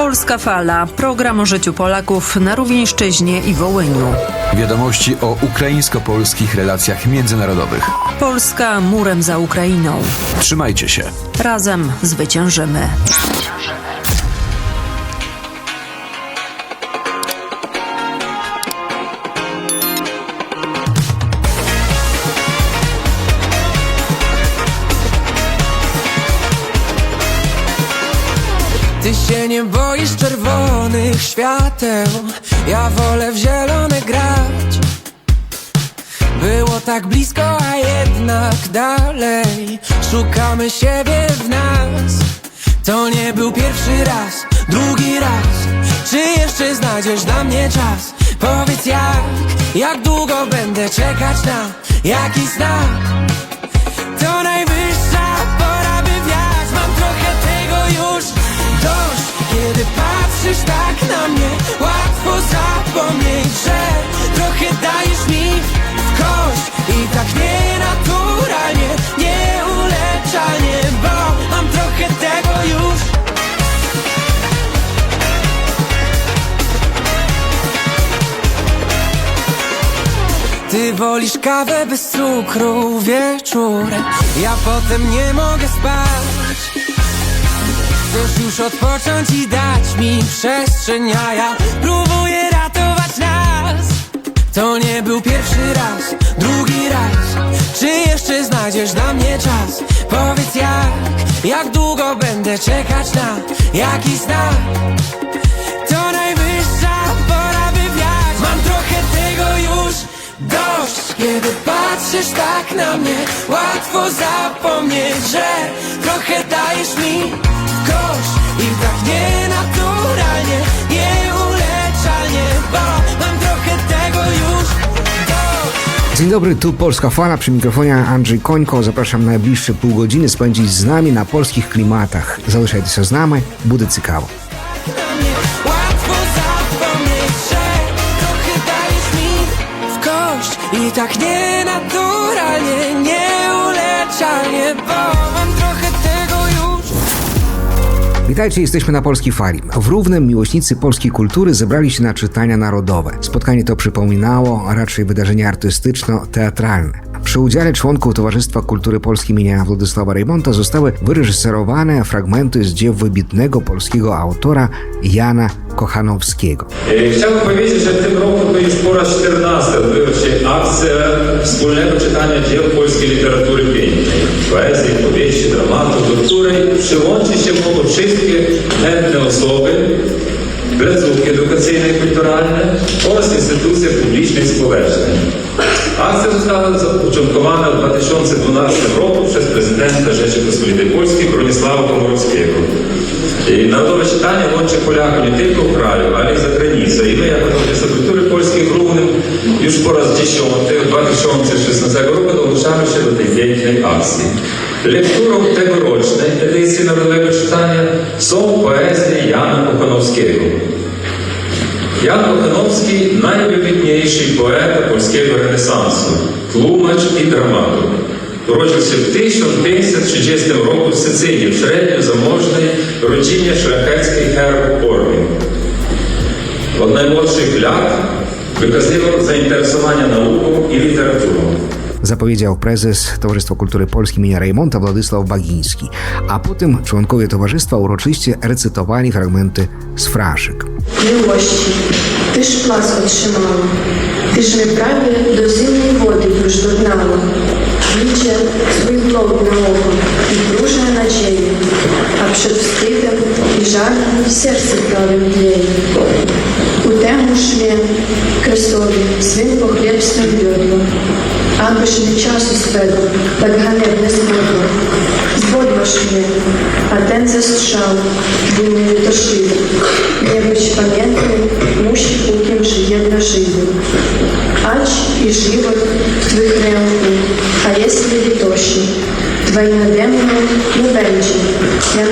Polska Fala. Program o życiu Polaków na Rówieńszczyźnie i Wołyniu. Wiadomości o ukraińsko-polskich relacjach międzynarodowych. Polska murem za Ukrainą. Trzymajcie się. Razem zwyciężymy. Ty się nie boisz czerwonych świateł. Ja wolę w zielone grać. Było tak blisko, a jednak dalej. Szukamy siebie w nas. To nie był pierwszy raz, drugi raz. Czy jeszcze znajdziesz dla mnie czas? Powiedz jak, jak długo będę czekać na jakiś znak zapomnieć, że Trochę dajesz mi w kość. I tak nienaturalnie Nieuleczalnie Bo mam trochę tego już. Ty wolisz kawę bez cukru wieczorem. Ja potem nie mogę spać Chcesz już odpocząć i dać mi przestrzeń A ja próbuję ratować nas. To nie był pierwszy raz, drugi raz. Czy jeszcze znajdziesz dla mnie czas? Powiedz jak, jak długo będę czekać na jakiś znak? To najwyższa pora by wiać Mam trochę tego już dość. Kiedy patrzysz tak na mnie Łatwo zapomnieć, że Trochę dajesz mi nienaturalnie, nieuleczalnie Bo mam trochę tego już dość. Dzień dobry, tu Polska Fala, przy mikrofonie Andrzej Końko. Zapraszam na najbliższe pół godziny spędzić z nami na polskich klimatach. Załyszajcie się z nami, budę ciekawo. Tak, I tak nienaturalnie, nieuleczalnie, bo Witajcie, jesteśmy na Polskiej Fali. W Równem miłośnicy polskiej kultury zebrali się na czytania narodowe. Spotkanie to przypominało raczej wydarzenie artystyczno-teatralne. Przy udziale członków Towarzystwa Kultury Polskiej imienia Władysława Rejmonta zostały wyreżyserowane fragmenty z dzieł wybitnego polskiego autora Jana Kochanowskiego. E, Chciałbym powiedzieć, że w tym roku to już po raz 14 odbywa się akcja wspólnego czytania dzieł polskiej literatury pięknej, poezji, powieści, dramatu, do której przyłączy się mogą wszystkie chętne osoby, placówki edukacyjne i kulturalne oraz instytucje publiczne i społeczne. Akcja została zapoczątkowana w 2012 roku przez prezydenta Rzeczypospolitej Polskiej Bronisława Komorowskiego. I Narodowe czytanie łączy Polaków nie tylko w kraju, ale i za granicą. I my, jako Towarzystwo Kultury Polskiej w Równym, już po raz dziesiąty w 2016 roku dołączamy się do tej pięknej akcji. Lekturą tegorocznej edycji Narodowego Czytania są poezje Jana Kochanowskiego. Jan Kochanowski najwybitniejszy poeta polskiego renesansu, tłumacz i dramaturg. Уроджився в 1066 року в Сицилії в середньозаможної родині шляхетський герб Орвін. Од наймолодших лят Виказив заінтересування наукою і літературою. Zapowiedział prezes Towarzystwa Kultury Polskiej imienia Rejmonta Władysław Bagiński, a potem członkowie towarzystwa uroczyście recytowali fragmenty z fraszek. Miłości, tyż plas otrzymała, tyż wyprawie do zimnej wody już dognała, Ніче звикнув на око і друже надії, а щоб стидом і жаром серце правим ей. У тему шле красові свин по хліб свердло, аби ж не часу спекло, так ганебне спекло. Зводва шле, а тен засушав, дивною тошив, небудь пам'ятний, мущі, у ким жиє на dla żywych. Ać i żywot w Twych ręku, a jeśli litości, Twojej nade mną nie będzie, ja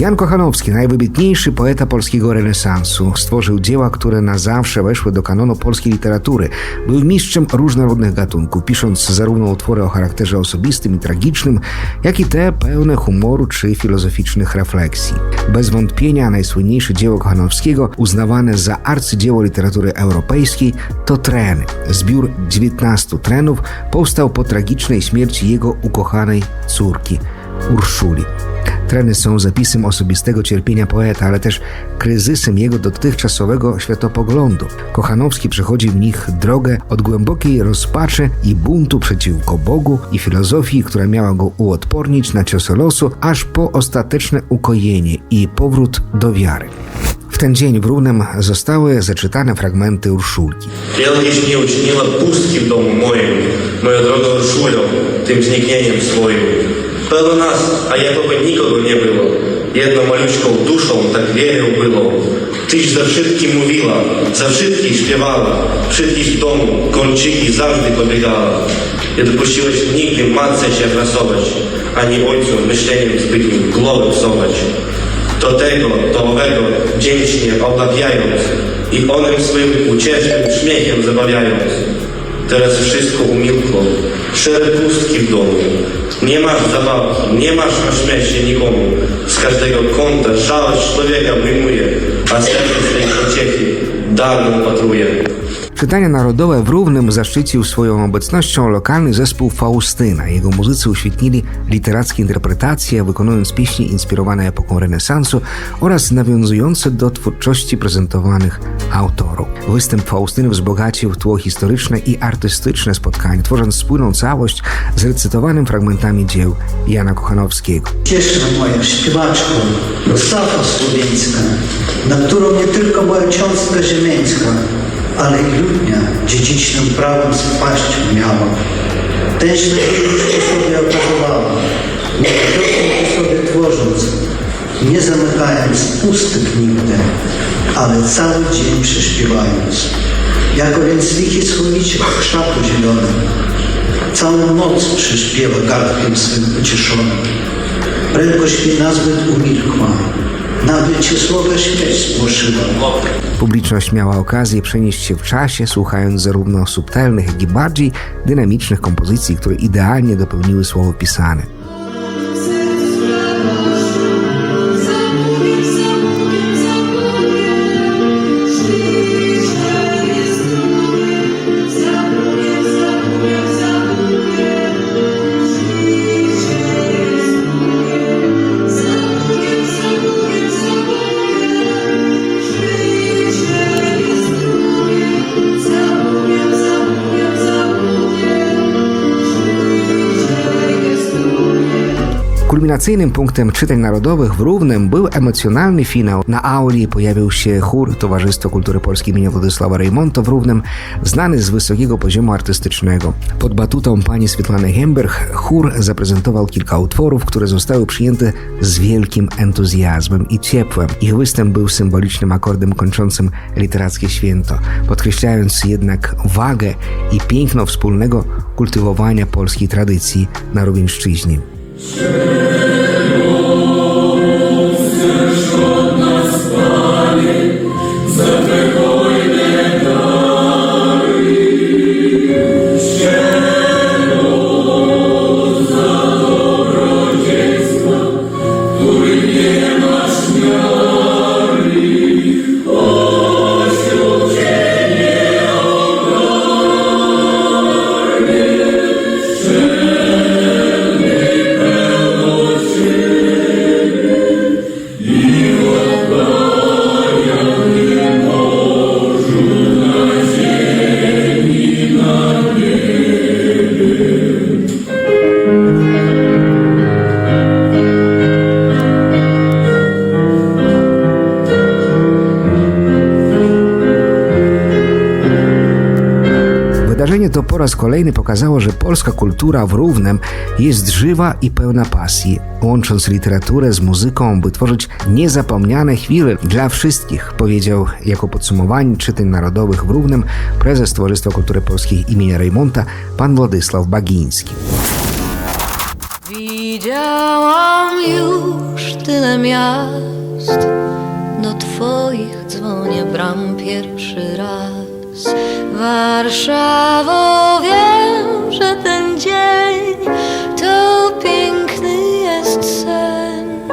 Jan Kochanowski, najwybitniejszy poeta polskiego renesansu, stworzył dzieła, które na zawsze weszły do kanonu polskiej literatury. Był mistrzem różnorodnych gatunków, pisząc zarówno utwory o charakterze osobistym i tragicznym, jak i te pełne humoru czy filozoficznych refleksji. Bez wątpienia najsłynniejsze dzieło Kochanowskiego, uznawane za arcydzieło literatury europejskiej, to Treny. Zbiór 19 trenów powstał po tragicznej śmierci jego ukochanej córki, Urszuli. Treny są zapisem osobistego cierpienia poeta, ale też kryzysem jego dotychczasowego światopoglądu. Kochanowski przechodzi w nich drogę od głębokiej rozpaczy i buntu przeciwko Bogu i filozofii, która miała go uodpornić na ciosy losu, aż po ostateczne ukojenie i powrót do wiary. W ten dzień w Równem zostały zaczytane fragmenty Urszulki. Wielkiś mnie uczyniła pustki w domu moim, moja droga Urszulio, tym zniknieniem swoim. Pełno nas, a jakby nikogo nie było. Jedną maluczką duszą tak wielu było. Tyś za wszystkim mówiła, za wszystkich śpiewała, wszystkich domu, kończyki zawsze pobiegała. Nie dopuściłeś nigdy matce się frasować, ani ojcu myśleniem zbytnim głowę psować. Do tego, do owego wdzięcznie obdawiając i onym swym uciesznym śmiechem zabawiając. Teraz wszystko umilkło, szere pustki w domu. Nie masz zabawki, nie masz na śmiecie nikomu. Z każdego kąta żałość człowieka wyjmuje, a serce swej pociechy darmo patruje. Czytania Narodowe w Równym zaszczycił swoją obecnością lokalny zespół Faustyna. Jego muzycy uświetnili literackie interpretacje, wykonując pieśni inspirowane epoką renesansu oraz nawiązujące do twórczości prezentowanych autorów. Występ Faustyny wzbogacił tło historyczne i artystyczne spotkanie, tworząc spójną całość z recytowanym fragmentami dzieł Jana Kochanowskiego. Cieszę moją śpiewaczką, Safa Słowińska, na którą nie tylko moja ziemiańska, ale i ludnia dziedzicznym prawem spaść miała. Ten ślep już sobie okazowała, po sobie tworząc, nie zamykając pustek nigdy, ale cały dzień prześpiewając. Jako więc lichy słonicie w krzaku zielonym, całą noc prześpiewa gardkiem swym ucieszonym. Prędkość mi nazbyt umilkła, nawet cię słowa śmierć spłoszyła. Publiczność miała okazję przenieść się w czasie, słuchając zarówno subtelnych, jak i bardziej dynamicznych kompozycji, które idealnie dopełniły słowo pisane. Kulminacyjnym punktem czytań narodowych w Równem był emocjonalny finał. Na auli pojawił się chór Towarzystwa Kultury Polskiej im. Władysława Rejmonta w Równem, znany z wysokiego poziomu artystycznego. Pod batutą pani Swietlany Hemberg chór zaprezentował kilka utworów, które zostały przyjęte z wielkim entuzjazmem i ciepłem. Ich występ był symbolicznym akordem kończącym literackie święto, podkreślając jednak wagę i piękno wspólnego kultywowania polskiej tradycji na Rówieńszczyźnie. Wydarzenie to po raz kolejny pokazało, że polska kultura w Równem jest żywa i pełna pasji, łącząc literaturę z muzyką, by tworzyć niezapomniane chwile dla wszystkich, powiedział jako podsumowanie czytań narodowych w Równem prezes Towarzystwa Kultury Polskiej imienia Rejmonta, pan Władysław Bagiński. Widziałam już tyle miast. Do twoich dzwonię bram pierwszy raz. Warszawo, wiem, że ten dzień to piękny jest sen.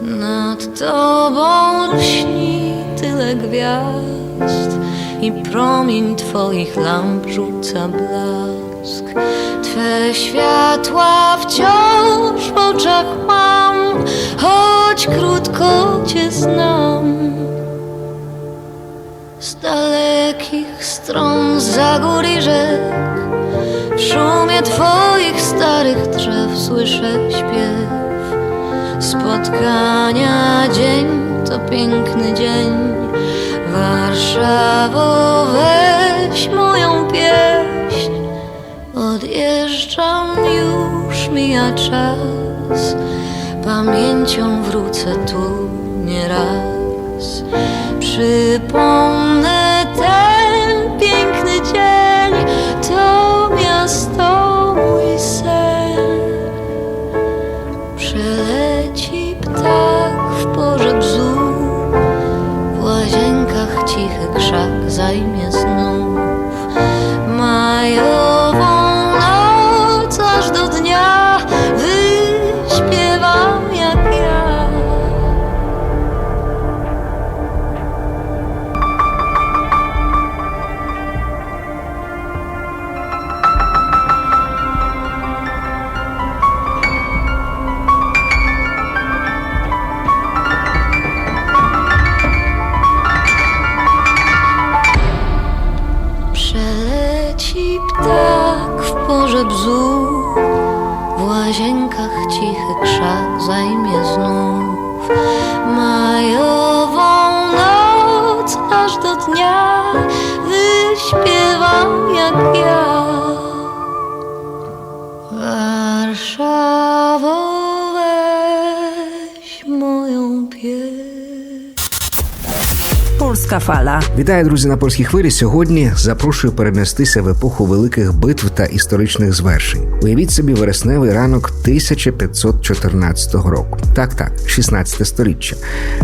Nad tobą lśni tyle gwiazd i promień twoich lamp rzuca blask. Twe światła wciąż w oczach mam, choć krótko cię znam. Dalekich stron, za gór i rzek. W szumie twoich starych drzew słyszę śpiew. Spotkania dzień to piękny dzień. Warszawo weź moją pieśń. Odjeżdżam już mija czas. Pamięcią wrócę tu nieraz Przypomnę Вітаю, друзі, на польській хвилі. Сьогодні запрошую перенестися в епоху великих битв та історичних звершень. Уявіть собі вересневий ранок 1514 року. Так, так, 16 сторіччя.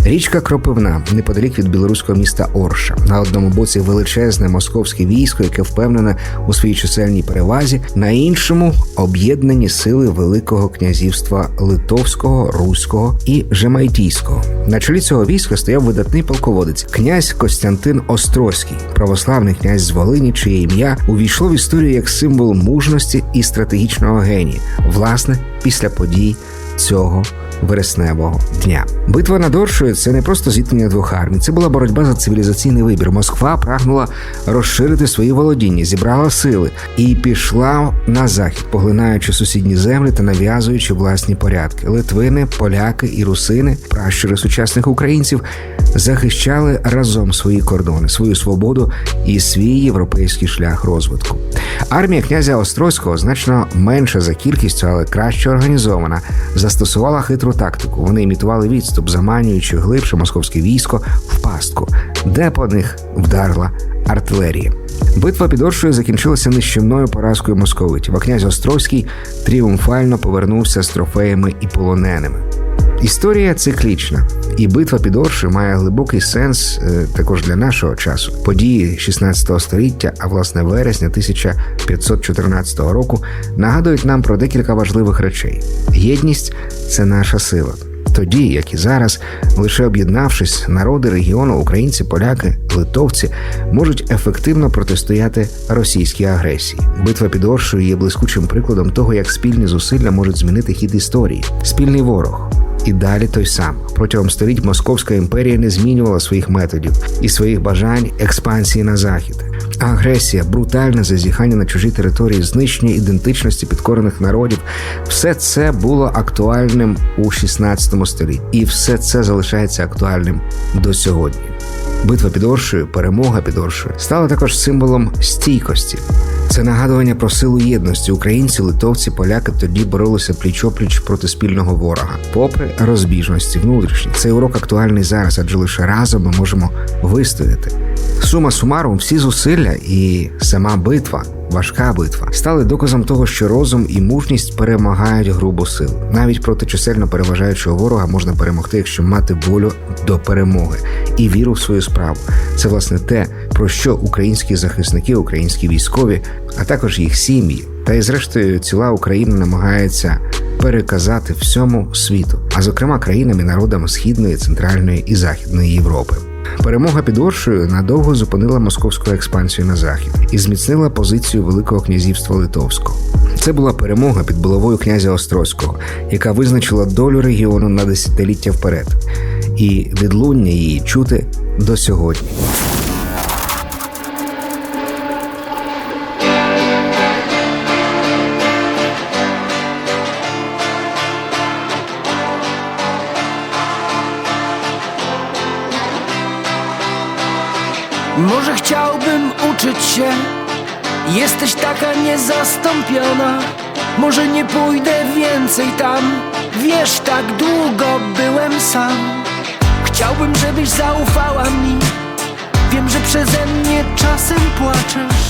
Річка Кропивна, неподалік від білоруського міста Орша. На одному боці величезне московське військо, яке впевнене у своїй чисельній перевазі, на іншому об'єднані сили Великого князівства Литовського, Руського і Жемайтійського. На чолі цього війська стояв видатний полководець князь Костянтин Острозький, православний князь з Волині, чиє ім'я увійшло в історію як символ мужності і стратегічного генія, власне, після подій цього вересневого дня. Битва над Оршею – це не просто зіткнення двох армій, це була боротьба за цивілізаційний вибір. Москва прагнула розширити свої володіння, зібрала сили і пішла на захід, поглинаючи сусідні землі та нав'язуючи власні порядки. Литвини, поляки і русини, пращури сучасних українців, захищали разом свої кордони, свою свободу і свій європейський шлях розвитку. Армія князя Острозького значно менша за кількістю, але краще організована, застосувала хитру тактику. Вони імітували відступ, заманюючи глибше московське військо в пастку, де по них вдарила артилерія. Битва під Оршою закінчилася нищівною поразкою московитів, а князь Острозький тріумфально повернувся з трофеями і полоненими. Історія циклічна, і битва під Оршею має глибокий сенс е, також для нашого часу. Події 16 століття, а власне вересня 1514 року, нагадують нам про декілька важливих речей: єдність це наша сила. Тоді, як і зараз, лише об'єднавшись, народи регіону, українці, поляки, литовці можуть ефективно протистояти російській агресії. Битва під Оршею є блискучим прикладом того, як спільні зусилля можуть змінити хід історії. Спільний ворог. І далі той сам протягом століть Московська імперія не змінювала своїх методів і своїх бажань експансії на захід. Агресія, брутальне зазіхання на чужі території, знищення ідентичності підкорених народів все це було актуальним у 16 столітті, і все це залишається актуальним до сьогодні. Битва під Оршею, перемога під Оршею стала також символом стійкості. Це нагадування про силу єдності. Українці, литовці, поляки тоді боролися пліч-опліч проти спільного ворога, попри розбіжності внутрішні. Цей урок актуальний зараз, адже лише разом ми можемо вистояти. Сума сумаром, всі зусилля і сама битва важка битва, стали доказом того, що розум і мужність перемагають грубу силу. Навіть проти чисельно переважаючого ворога можна перемогти, якщо мати волю до перемоги і віру в свою справу. Це власне те, про що українські захисники, українські військові, а також їх сім'ї, та й зрештою ціла Україна намагається переказати всьому світу, а зокрема країнам і народам Східної, Центральної і Західної Європи. Перемога під Оршею надовго зупинила московську експансію на захід і зміцнила позицію Великого князівства Литовського. Це була перемога під головою князя Острозького, яка визначила долю регіону на десятиліття вперед, і відлуння її чути до сьогодні. Jesteś taka niezastąpiona. Może nie pójdę więcej tam. Wiesz, tak długo byłem sam. Chciałbym, żebyś zaufała mi. Wiem, że przeze mnie czasem płaczesz.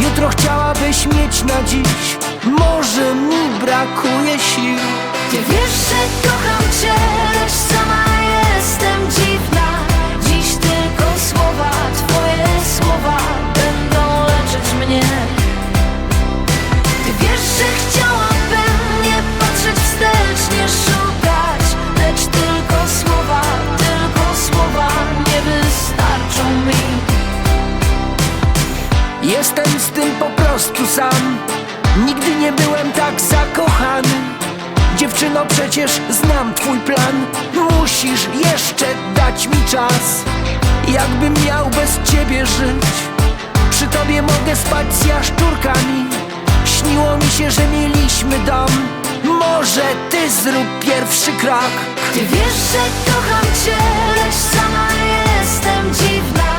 Jutro chciałabyś mieć na dziś. Może mi brakuje sił. Ty wiesz, że sam. Nigdy nie byłem tak zakochany. Dziewczyno, przecież znam twój plan. Musisz jeszcze dać mi czas. Jakbym miał bez ciebie żyć. Przy tobie mogę spać z jaszczurkami. Śniło mi się, że mieliśmy dom. Może ty zrób pierwszy krok. Ty wiesz, że kocham cię, lecz sama jestem dziwna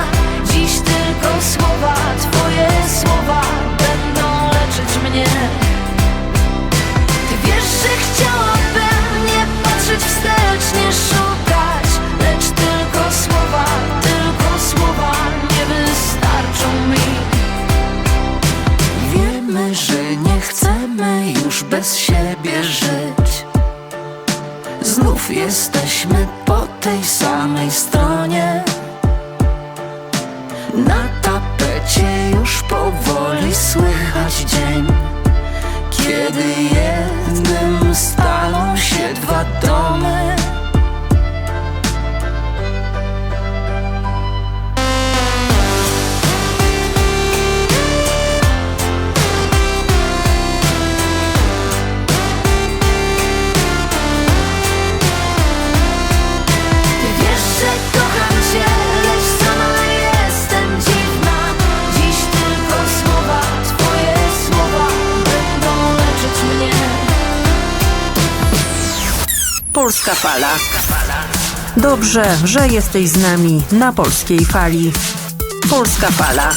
Polska Fala. Dobrze, że jesteś z nami na polskiej fali. Polska Fala.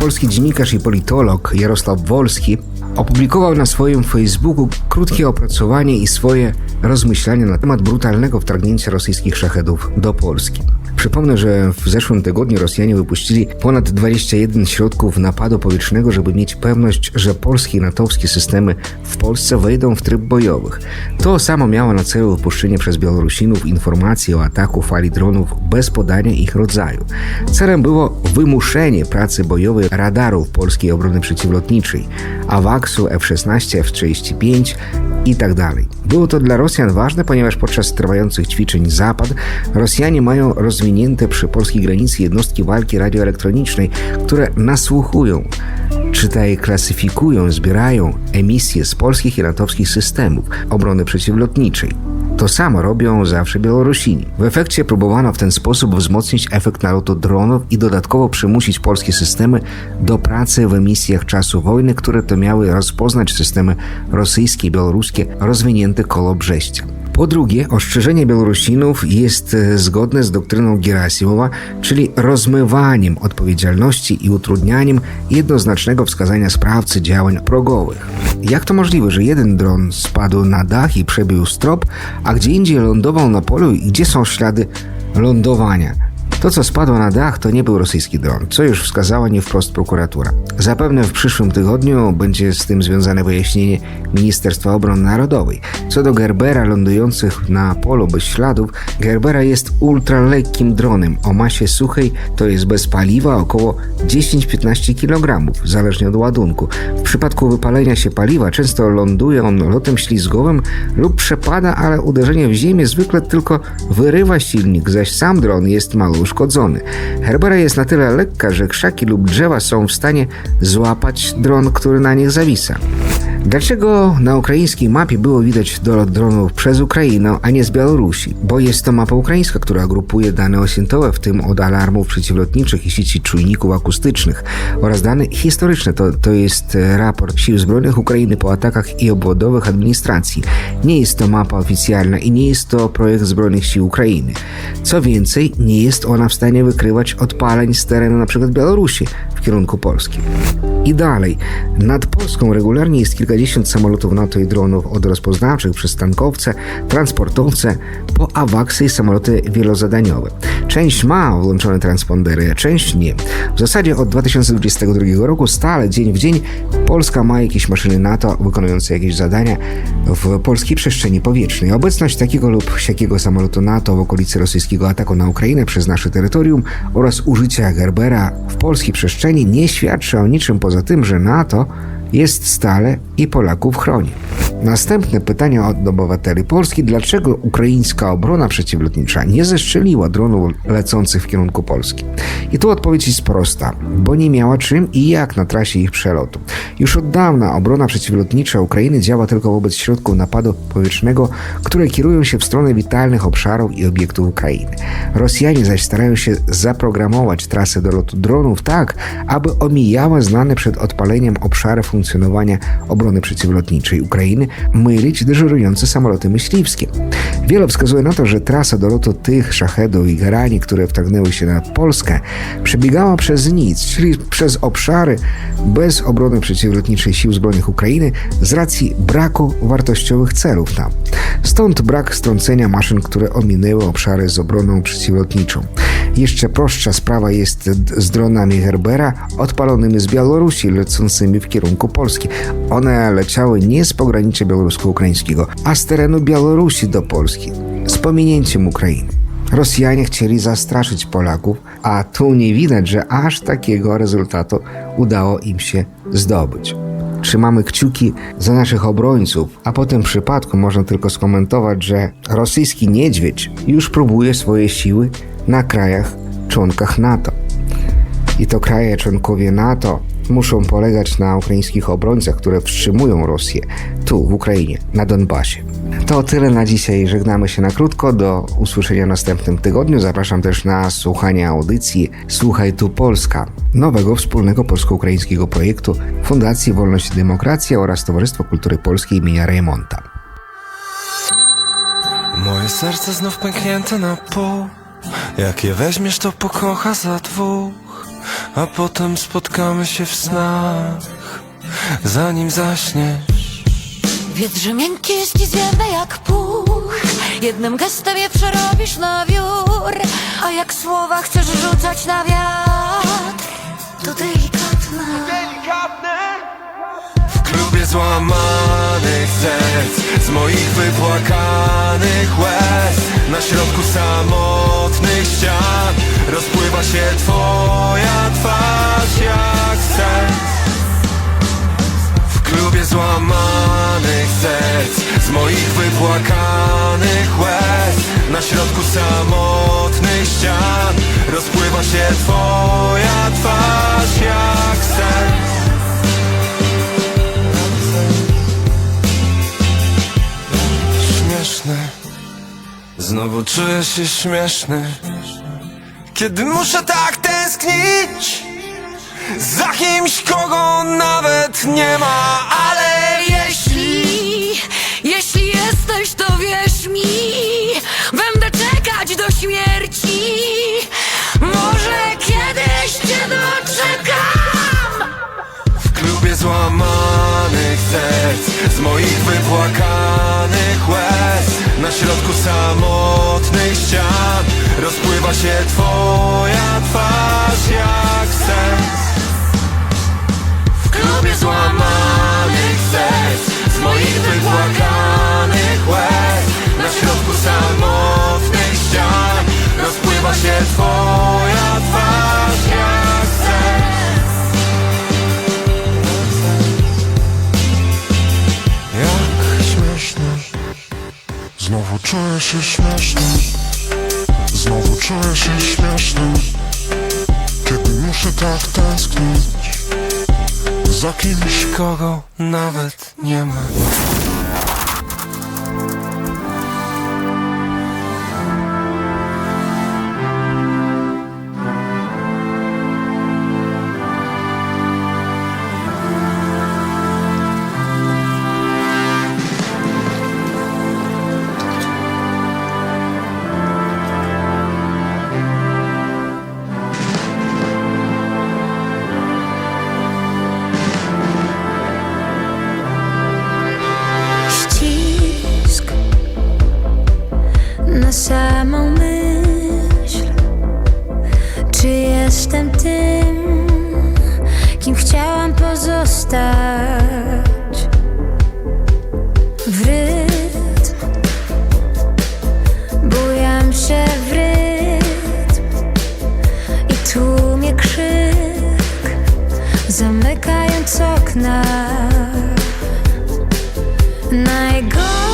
Polski dziennikarz i politolog Jarosław Wolski opublikował na swoim Facebooku krótkie opracowanie i swoje rozmyślania na temat brutalnego wtargnięcia rosyjskich szachedów do Polski. Przypomnę, że w zeszłym tygodniu Rosjanie wypuścili ponad 21 środków napadu powietrznego, żeby mieć pewność, że polskie i natowskie systemy w Polsce wejdą w tryb bojowych. To samo miało na celu wypuszczenie przez Białorusinów informacji o ataku fali dronów bez podania ich rodzaju. Celem było wymuszenie pracy bojowej radarów polskiej obrony przeciwlotniczej, AWACS-u, F-16, F-35 i tak. Było to dla Rosjan ważne, ponieważ podczas trwających ćwiczeń Zapad Rosjanie mają rozwinięte przy polskiej granicy jednostki walki radioelektronicznej, które nasłuchują, czytaj klasyfikują, zbierają emisje z polskich i natowskich systemów obrony przeciwlotniczej. To samo robią zawsze Białorusini. W efekcie próbowano w ten sposób wzmocnić efekt nalotu dronów i dodatkowo przymusić polskie systemy do pracy w emisjach czasu wojny, które to miały rozpoznać systemy rosyjskie i białoruskie rozwinięte koło Brześcia. Po drugie, ostrzeżenie Białorusinów jest e, zgodne z doktryną Gerasimowa, czyli rozmywaniem odpowiedzialności i utrudnianiem jednoznacznego wskazania sprawcy działań progowych. Jak to możliwe, że jeden dron spadł na dach i przebił strop, a gdzie indziej lądował na polu i gdzie są ślady lądowania? To, co spadło na dach, to nie był rosyjski dron, co już wskazała nie wprost prokuratura. Zapewne w przyszłym tygodniu będzie z tym związane wyjaśnienie Ministerstwa Obrony Narodowej. Co do Gerbera lądujących na polu bez śladów, Gerbera jest ultralekkim dronem o masie suchej, to jest bez paliwa około 10-15 kg, zależnie od ładunku. W przypadku wypalenia się paliwa często ląduje on lotem ślizgowym lub przepada, ale uderzenie w ziemię zwykle tylko wyrywa silnik, zaś sam dron jest mało uszkodzony. Herbera jest na tyle lekka, że krzaki lub drzewa są w stanie złapać dron, który na nich zawisa. Dlaczego na ukraińskiej mapie było widać dolot dronów przez Ukrainę, a nie z Białorusi? Bo jest to mapa ukraińska, która grupuje dane osiętowe, w tym od alarmów przeciwlotniczych i sieci czujników akustycznych oraz dane historyczne. To, to jest e, raport Sił Zbrojnych Ukrainy po atakach i obwodowych administracji. Nie jest to mapa oficjalna i nie jest to projekt Zbrojnych Sił Ukrainy. Co więcej, nie jest ona w stanie wykrywać odpaleń z terenu np. Białorusi kierunku Polski. I dalej, nad Polską regularnie jest kilkadziesiąt samolotów NATO i dronów od rozpoznawczych przez tankowce, transportowce, po awaksy i samoloty wielozadaniowe. Część ma włączone transpondery, część nie. W zasadzie od 2022 roku stale, dzień w dzień, Polska ma jakieś maszyny NATO wykonujące jakieś zadania w polskiej przestrzeni powietrznej. Obecność takiego lub siakiego samolotu NATO w okolicy rosyjskiego ataku na Ukrainę przez nasze terytorium oraz użycia Gerbera w polskiej przestrzeni nie świadczy o niczym poza tym, że NATO jest stale i Polaków chroni. Następne pytanie od obywateli Polski: dlaczego ukraińska obrona przeciwlotnicza nie zestrzeliła dronów lecących w kierunku Polski? I tu odpowiedź jest prosta: bo nie miała czym i jak na trasie ich przelotu. Już od dawna obrona przeciwlotnicza Ukrainy działa tylko wobec środków napadu powietrznego, które kierują się w stronę witalnych obszarów i obiektów Ukrainy. Rosjanie zaś starają się zaprogramować trasę do lotu dronów tak, aby omijała znane przed odpaleniem obszary funkcjonowania obrony przeciwlotniczej Ukrainy, mylić dyżurujące samoloty myśliwskie. Wiele wskazuje na to, że trasa do lotu tych szachedów i garani, które wtargnęły się na Polskę, przebiegała przez nic, czyli przez obszary bez obrony przeciwlotniczej Sił Zbrojnych Ukrainy z racji braku wartościowych celów tam. Stąd brak strącenia maszyn, które ominęły obszary z obroną przeciwlotniczą. Jeszcze prostsza sprawa jest z dronami Herbera odpalonymi z Białorusi, lecącymi w kierunku Polski. One leciały nie z pogranicza białorusko-ukraińskiego, a z terenu Białorusi do Polski, z pominięciem Ukrainy. Rosjanie chcieli zastraszyć Polaków, a tu nie widać, że aż takiego rezultatu udało im się zdobyć. Trzymamy kciuki za naszych obrońców, a po tym przypadku można tylko skomentować, że rosyjski niedźwiedź już próbuje swoje siły na krajach członkach NATO. I to kraje członkowie NATO muszą polegać na ukraińskich obrońcach, które wstrzymują Rosję tu, w Ukrainie, na Donbasie. To tyle na dzisiaj. Żegnamy się na krótko. Do usłyszenia w następnym tygodniu. Zapraszam też na słuchanie audycji Słuchaj tu Polska, nowego wspólnego polsko-ukraińskiego projektu Fundacji Wolność i Demokracja oraz Towarzystwa Kultury Polskiej imienia Raymonta. Moje serce znów pęknięte na pół Jak je weźmiesz to pokocha za dwóch A potem spotkamy się w snach Zanim zaśniesz. Wiedz, że miękkie jest i zwiewne jak puch. Jednym gestem je przerobisz na wiór. A jak słowa chcesz rzucać na wiatr To delikatne. W klubie złamanych serc Z moich wypłakanych łez. Na środku samotnych ścian Rozpływa się twoja twarz jak sen. W klubie złamanych serc Z moich wypłakanych łez. Na środku samotnych ścian Rozpływa się twoja twarz jak sen. Śmieszny. Znowu czuję się śmieszny kiedy muszę tak tęsknić Za kimś, kogo nawet nie ma Ale jeśli, jeśli jesteś to wierz mi Będę czekać do śmierci. Może kiedyś cię doczekam. W klubie złamanych serc Z moich wypłakanych łez Na środku samotnych ścian. Rozpływa się twoja twarz jak sen. W klubie złamanych serc Z moich wypłakanych łez. Na środku samotnych ścian Rozpływa się twoja twarz jak sen. Jak śmiesznie Znowu czuję się śmiesznie Znowu czuję się śmieszny Kiedy muszę tak tęsknić. Za kimś, kogo nawet nie ma. and I go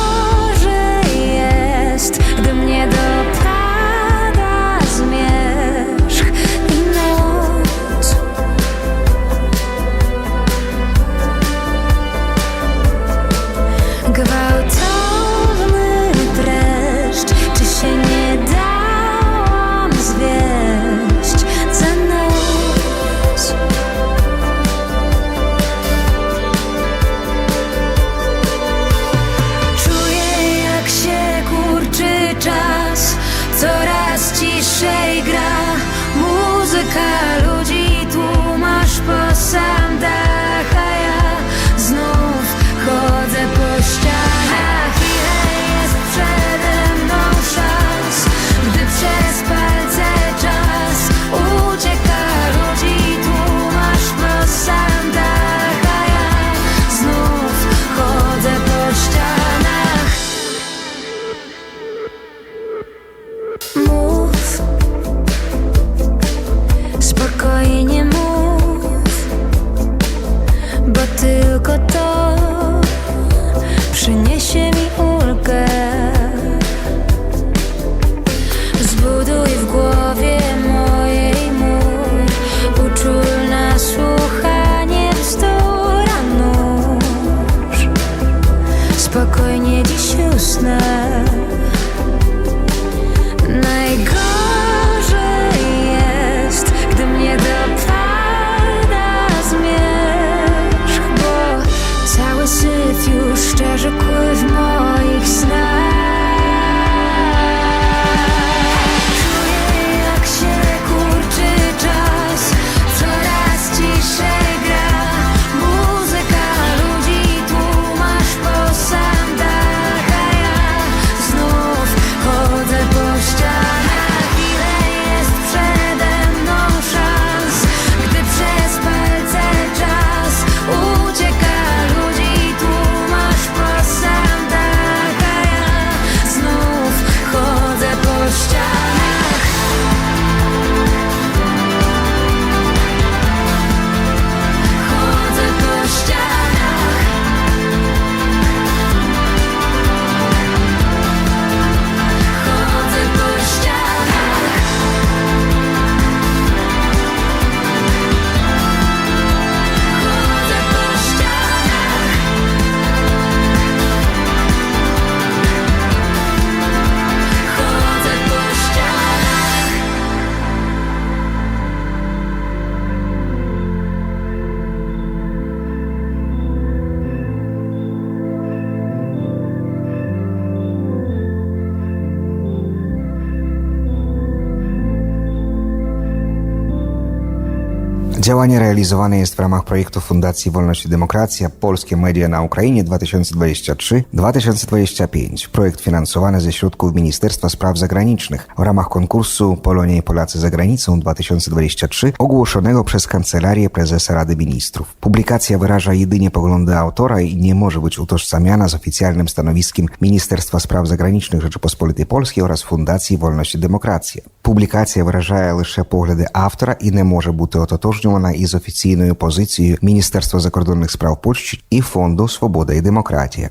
Działanie realizowane jest w ramach projektu Fundacji Wolność i Demokracja Polskie Media na Ukrainie 2023-2025. Projekt finansowany ze środków Ministerstwa Spraw Zagranicznych w ramach konkursu Polonia i Polacy za granicą 2023 ogłoszonego przez Kancelarię Prezesa Rady Ministrów. Publikacja wyraża jedynie poglądy autora i nie może być utożsamiana z oficjalnym stanowiskiem Ministerstwa Spraw Zagranicznych Rzeczypospolitej Polskiej oraz Fundacji Wolność і Демократія. Публікація виражає лише погляди автора і не може бути ототожнювана із офіційною позицією Міністерства закордонних справ Польщі і Фонду Свобода і Демократія.